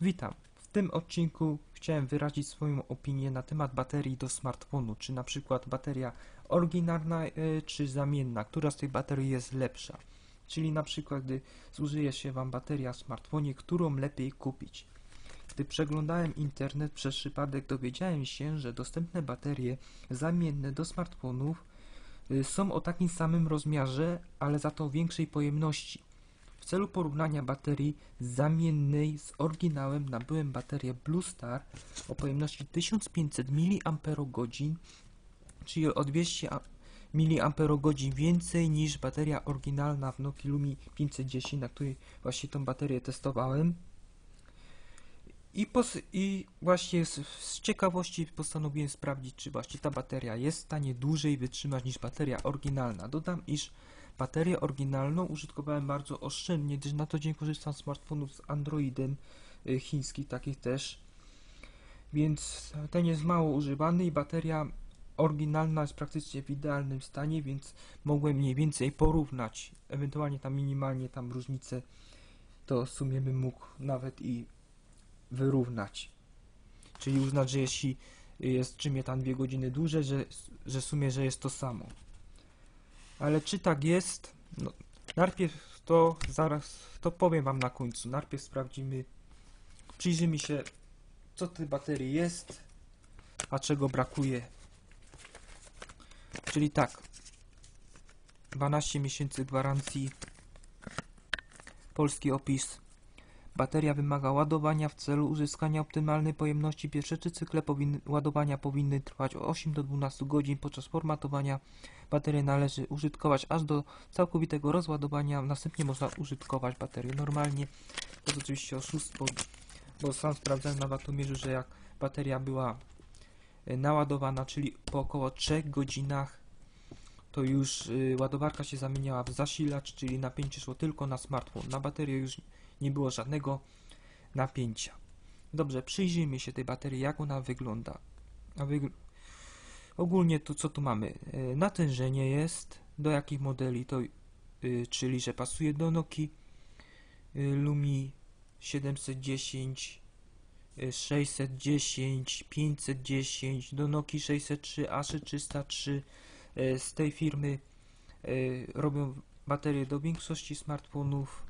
Witam. W tym odcinku chciałem wyrazić swoją opinię na temat baterii do smartfonu, czy na przykład bateria oryginalna y, czy zamienna, która z tych baterii jest lepsza. Czyli na przykład gdy zużyje się Wam bateria w smartfonie, którą lepiej kupić. Gdy przeglądałem internet przez przypadek dowiedziałem się, że dostępne baterie zamienne do smartfonów y, są o takim samym rozmiarze, ale za to większej pojemności. W celu porównania baterii zamiennej z oryginałem nabyłem baterię Blue Star o pojemności 1500 mAh, czyli o 200 a- mAh więcej niż bateria oryginalna w Nokia Lumi 510, na której właśnie tą baterię testowałem. I, I właśnie z, z ciekawości postanowiłem sprawdzić, czy właśnie ta bateria jest w stanie dłużej wytrzymać niż bateria oryginalna. Dodam, iż baterię oryginalną użytkowałem bardzo oszczędnie, gdyż na co dzień korzystam z smartfonów z Androidem y, chińskich, takich też. Więc ten jest mało używany i bateria oryginalna jest praktycznie w idealnym stanie, więc mogłem mniej więcej porównać. Ewentualnie tam minimalnie tam różnice to w sumie bym mógł nawet i wyrównać. Czyli uznać, że jeśli jest czym je tam dwie godziny dłużej, że, że w sumie, że jest to samo. Ale czy tak jest? No, najpierw to zaraz to powiem wam na końcu. Najpierw sprawdzimy, przyjrzymy się, co tej baterii jest, a czego brakuje. Czyli tak, 12 miesięcy gwarancji, polski opis. Bateria wymaga ładowania w celu uzyskania optymalnej pojemności. Pierwsze trzy cykle powinny, ładowania powinny trwać od 8 do 12 godzin. Podczas formatowania baterię należy użytkować aż do całkowitego rozładowania. Następnie można użytkować baterię normalnie. To jest oczywiście oszustwo, bo sam sprawdzałem na watomierzu, że jak bateria była e, naładowana, czyli po około 3 godzinach, to już y, ładowarka się zamieniała w zasilacz, czyli napięcie szło tylko na smartfon. Na baterię już nie było żadnego napięcia. Dobrze, przyjrzyjmy się tej baterii, jak ona wygląda. Wygl Ogólnie to co tu mamy? E, Natężenie jest, do jakich modeli to, y, czyli że pasuje do Nokii y, Lumi 710, y, 610, 510, do Nokii 603, A303 y, z tej firmy y, robią baterie do większości smartfonów.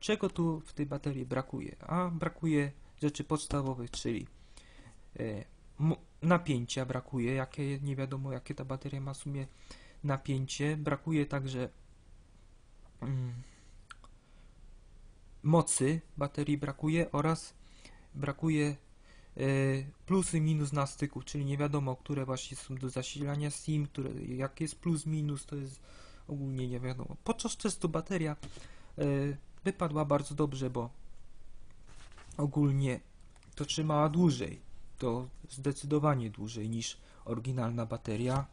Czego tu w tej baterii brakuje? A brakuje rzeczy podstawowych, czyli mo- napięcia brakuje, jakie nie wiadomo jakie ta bateria ma w sumie napięcie. Brakuje także mm, mocy baterii brakuje oraz brakuje e, plusy minus na styku, czyli nie wiadomo, które właśnie są do zasilania SIM, które, jak jest plus minus, to jest ogólnie nie wiadomo. Podczas testu bateria e, wypadła bardzo dobrze, bo ogólnie to trzymała dłużej to zdecydowanie dłużej niż oryginalna bateria.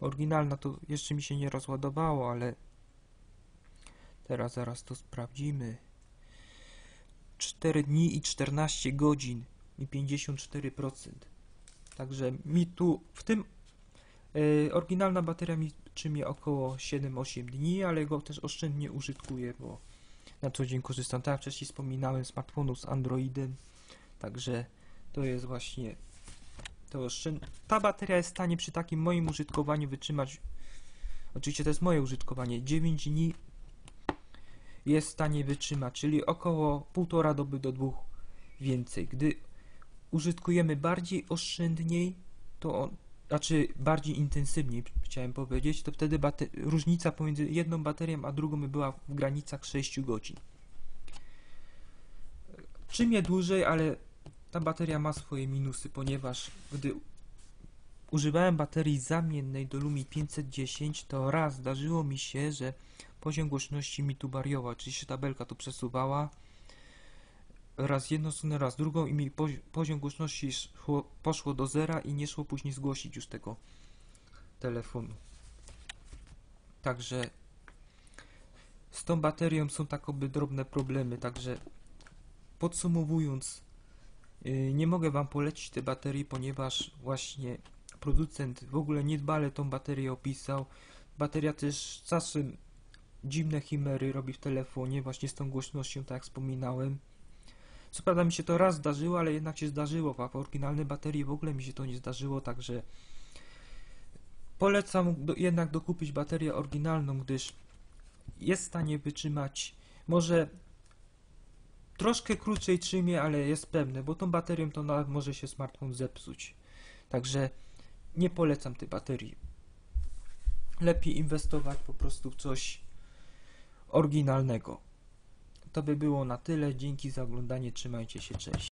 Oryginalna to jeszcze mi się nie rozładowało, ale teraz zaraz to sprawdzimy. 4 dni i 14 godzin i 54%. Także mi tu w tym e, oryginalna bateria mi trzymie około 7-8 dni, ale go też oszczędnie użytkuję, bo na co dzień korzystam, tak jak wcześniej wspominałem, smartfonu z Androidem. Także to jest właśnie to oszczęd... Ta bateria jest w stanie przy takim moim użytkowaniu wytrzymać oczywiście to jest moje użytkowanie 9 dni jest w stanie wytrzymać, czyli około półtora doby do dwóch więcej. Gdy użytkujemy bardziej oszczędniej, to on, znaczy bardziej intensywniej chciałem powiedzieć, to wtedy różnica pomiędzy jedną baterią a drugą by była w granicach 6 godzin. Czym je dłużej, ale ta bateria ma swoje minusy, ponieważ gdy używałem baterii zamiennej do Lumi 510, to raz zdarzyło mi się, że poziom głośności mi tu wariował, czyli się tabelka tu przesuwała raz jedną stronę, raz drugą i mi pozi- poziom głośności szło, poszło do zera i nie szło później zgłosić już tego telefonu. Także z tą baterią są takoby drobne problemy, także podsumowując, Yy, Nie mogę Wam polecić tej baterii, ponieważ właśnie producent w ogóle niedbale tą baterię opisał. Bateria też czasem dziwne chimery robi w telefonie, właśnie z tą głośnością, tak jak wspominałem. Co prawda mi się to raz zdarzyło, ale jednak się zdarzyło, a w oryginalnej baterii w ogóle mi się to nie zdarzyło, także polecam do, jednak dokupić baterię oryginalną, gdyż jest w stanie wytrzymać może troszkę krócej trzymie, ale jest pewne, bo tą baterią to nawet może się smartfon zepsuć. Także nie polecam tej baterii. Lepiej inwestować po prostu w coś oryginalnego. To by było na tyle. Dzięki za oglądanie. Trzymajcie się. Cześć.